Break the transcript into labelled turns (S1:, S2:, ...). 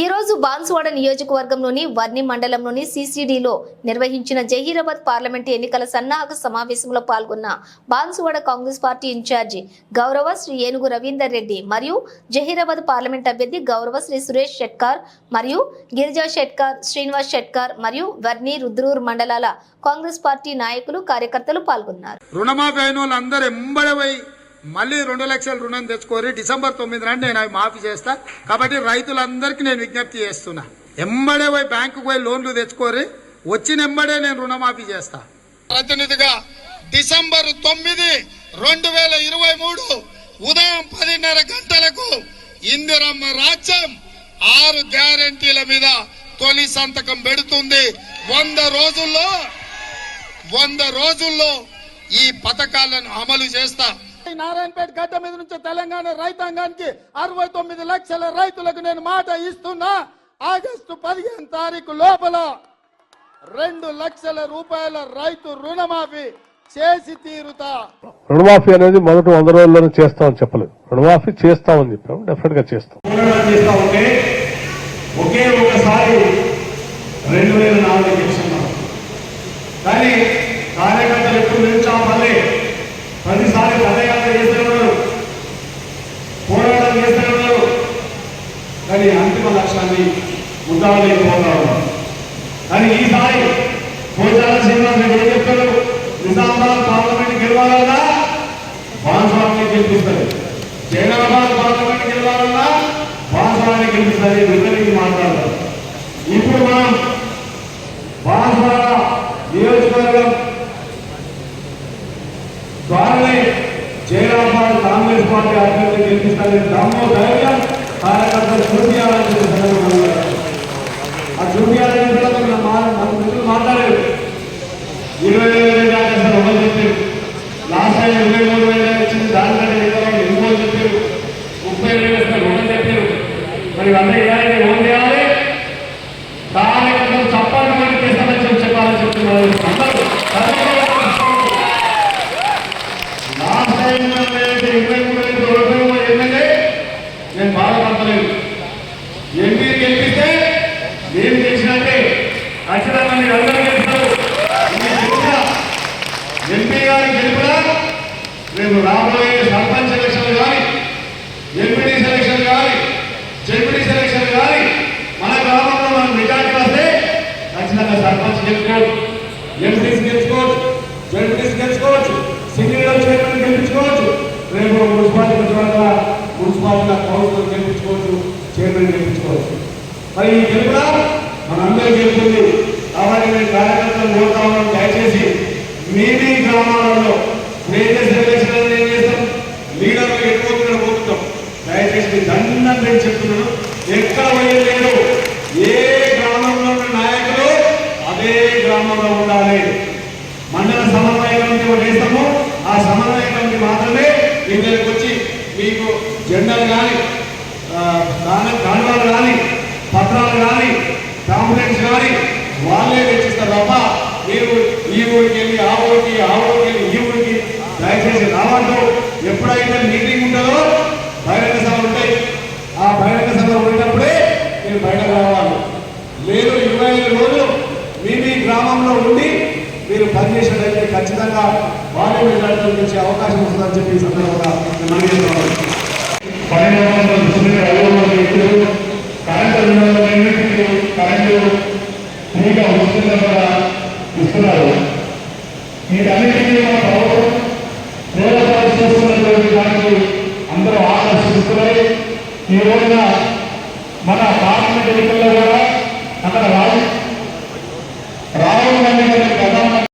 S1: ఈ రోజు బాన్సువాడ నియోజకవర్గంలోని వర్ణి మండలంలోని సిసిడిలో నిర్వహించిన జహీరాబాద్ పార్లమెంటు ఎన్నికల సన్నాహక సమావేశంలో పాల్గొన్న బాన్సువాడ కాంగ్రెస్ పార్టీ ఇన్ఛార్జి గౌరవ శ్రీ ఏనుగు రవీందర్ రెడ్డి మరియు జహీరాబాద్ పార్లమెంట్ అభ్యర్థి గౌరవ శ్రీ సురేష్ షెట్కార్ మరియు గిరిజా షెట్కార్ శ్రీనివాస్ షెట్కార్ మరియు వర్ణి రుద్రూర్ మండలాల కాంగ్రెస్ పార్టీ నాయకులు కార్యకర్తలు పాల్గొన్నారు.
S2: మళ్ళీ రెండు లక్షల రుణం తెచ్చుకోరి డిసెంబర్ తొమ్మిది నాడు నేను అవి మాఫీ చేస్తా. కాబట్టి రైతులందరికీ నేను విజ్ఞప్తి చేస్తున్నా. ఎంబడే పోయి బ్యాంకుకు పోయి లోన్లు తెచ్చుకోరి వచ్చిన ఎంబడే నేను రుణమాఫీ చేస్తా. ప్రతినిధిగా డిసెంబర్ తొమ్మిది రెండు వేల ఇరవై మూడు ఉదయం పదిన్నర గంటలకు ఇందిరమ్మ రాజ్యం ఆరు గ్యారంటీల మీద తొలి సంతకం పెడుతుంది. వంద రోజుల్లో వంద రోజుల్లో ఈ పథకాలను అమలు చేస్తా.
S3: నారాయణపేట గడ్డ మీద నుంచి తెలంగాణ రైతాంగానికి అరవై తొమ్మిది లక్షల రైతులకు నేను మాట ఇస్తున్నా. ఆగస్టు పదిహేను తారీఖు లోపల రెండు లక్షల రూపాయల రైతు రుణమాఫీ చేసి తీరుతా.
S4: రుణమాఫీ అనేది మొదటి వంద రోజుల్లోనే చేస్తామని చెప్పలేదు. రుణమాఫీ చేస్తామని చెప్పాము. డెఫినెట్గా చేస్తాం.
S5: పోరాటం చేస్తా ఉంటే ఒకే ఒకసారి రెండు వేల నాలుగు గెలిచున్నాం కానీ కార్యకర్తలు ఎప్పుడు నిరుత్సాహపడలే ప్రతిసారి పదయాత్ర చేస్తూనే ఉన్నారు పోరాటం చేస్తూనే ఉన్నారు ప్రభుత్వ లక్ష్యాన్ని ముద్దాలేకపోతా ఉన్నారు కానీ ఈసారి భోజనాల శ్రీనివాస్ రెడ్డి ఏం చెప్తారు నిజామాబాద్ పార్లమెంట్ గెలవాలన్నా బాన్స్వామిని గెలిపిస్తారు జైనాబాద్ పార్లమెంట్ గెలవాలన్నా బాన్స్వామిని గెలిపిస్తారు విపరీతం మాట్లాడతారు. ఇప్పుడు మనం బాన్స్వాడ నియోజకవర్గం ద్వారానే జైనాబాద్ కాంగ్రెస్ పార్టీ అభ్యర్థి గెలిపిస్తారని దమ్ము ధైర్యం కార్యకర్తలు చూపించాలని ఆ చూపించాలని మిత్రులు మాట్లాడారు. ఇరవై వేల దాకా రుణం చెప్పారు. లాస్ట్ టైం ఇరవై మూడు వేల దానికంటే ఎక్కువ చెప్పారు. ముప్పై వేలు చెప్పారు. మరి అందరూ ఇలాగే లోన్ చేయాలి కార్యక్రమం చప్పాలు కూడా చేస్తామని చెప్పి చెప్పాలని చెప్తున్నారు అందరూ లాస్ట్ టైం ఇరవై మూడు వేలు ఓడిపోయి ఎమ్మెల్యే నేను బాధపడతలేదు. ఎంపీ గెలిపిస్తే నేను గెలిచినట్టే. ఖచ్చితంగా మీరు అందరూ గెలుస్తారు. ఎంపీ గారి గెలుపురా రేపు రాబోయే సర్పంచ్ ఎలక్షన్ కానీ ఎంపీడీ సెలక్షన్ కానీ జెడ్పీడీ సెలక్షన్ కానీ మన గ్రామంలో మనం మెజార్టీ వస్తే ఖచ్చితంగా సర్పంచ్ గెలుచుకోవచ్చు. ఎంపీడీస్ గెలుచుకోవచ్చు. జెడ్పీడీస్ గెలుచుకోవచ్చు. సింగిల్ చైర్మన్ గెలుచుకోవచ్చు రేపు మున్సిపాలిటీ తర్వాత మున్సిపాలిటీ కౌన్సిలర్ గెలిపించుకోవచ్చు చైర్మన్ గెలిపించుకోవచ్చు మరి ఈ గెలుపు మనందరూ గెలుపుంది కాబట్టి నేను కార్యకర్తలు కోరుతా ఉన్నాను. దయచేసి మీ మీ గ్రామాలలో మేజర్ ఎలక్షన్ ఏం చేస్తాం? లీడర్లు ఎక్కువ ఇక్కడ పోతుంటాం. దయచేసి మీ దండం నేను చెప్తున్నాను. ఎక్కడ పోయలేదు ఏ గ్రామంలో ఉన్న నాయకులు అదే గ్రామంలో ఉండాలి. మండల సమన్వయ కమిటీ ఒకటి వేస్తాము. ఆ సమన్వయ కమిటీ మాత్రమే ఇక్కడికి వచ్చి మీకు జెండాలు కానీ కాండాలు కానీ పత్రాలు కానీ కాంప్లైంట్స్ కానీ వాళ్ళే తెచ్చిస్తారు తప్ప మీరు ఈ ఊరికి వెళ్ళి ఆ ఊరికి ఆ ఊరికి వెళ్ళి ఈ ఊరికి దయచేసి రావద్దు. ఎప్పుడైతే మీటింగ్ ఉంటుందో బహిరంగ సభలు ఉంటాయి. ఆ బహిరంగ సభలు ఉన్నప్పుడే మీరు బయటకు రావాలి. లేదు ఇరవై ఐదు రోజులు మీ మీ గ్రామంలో ఉండి మీరు పనిచేసిన ఖచ్చితంగా వాళ్ళే మెజార్టీలు తెచ్చే అవకాశం వస్తుందని చెప్పి ఈ సందర్భంగా నేను కరెంటు ఇస్తున్నారు. వీటన్నిటికీ మన ప్రభుత్వం ప్రేరణ చేస్తున్నటువంటి దానికి అందరూ ఆకర్షిస్తున్నాయి ఈ రోజున మన పార్లమెంట్ ఎన్నికల్లో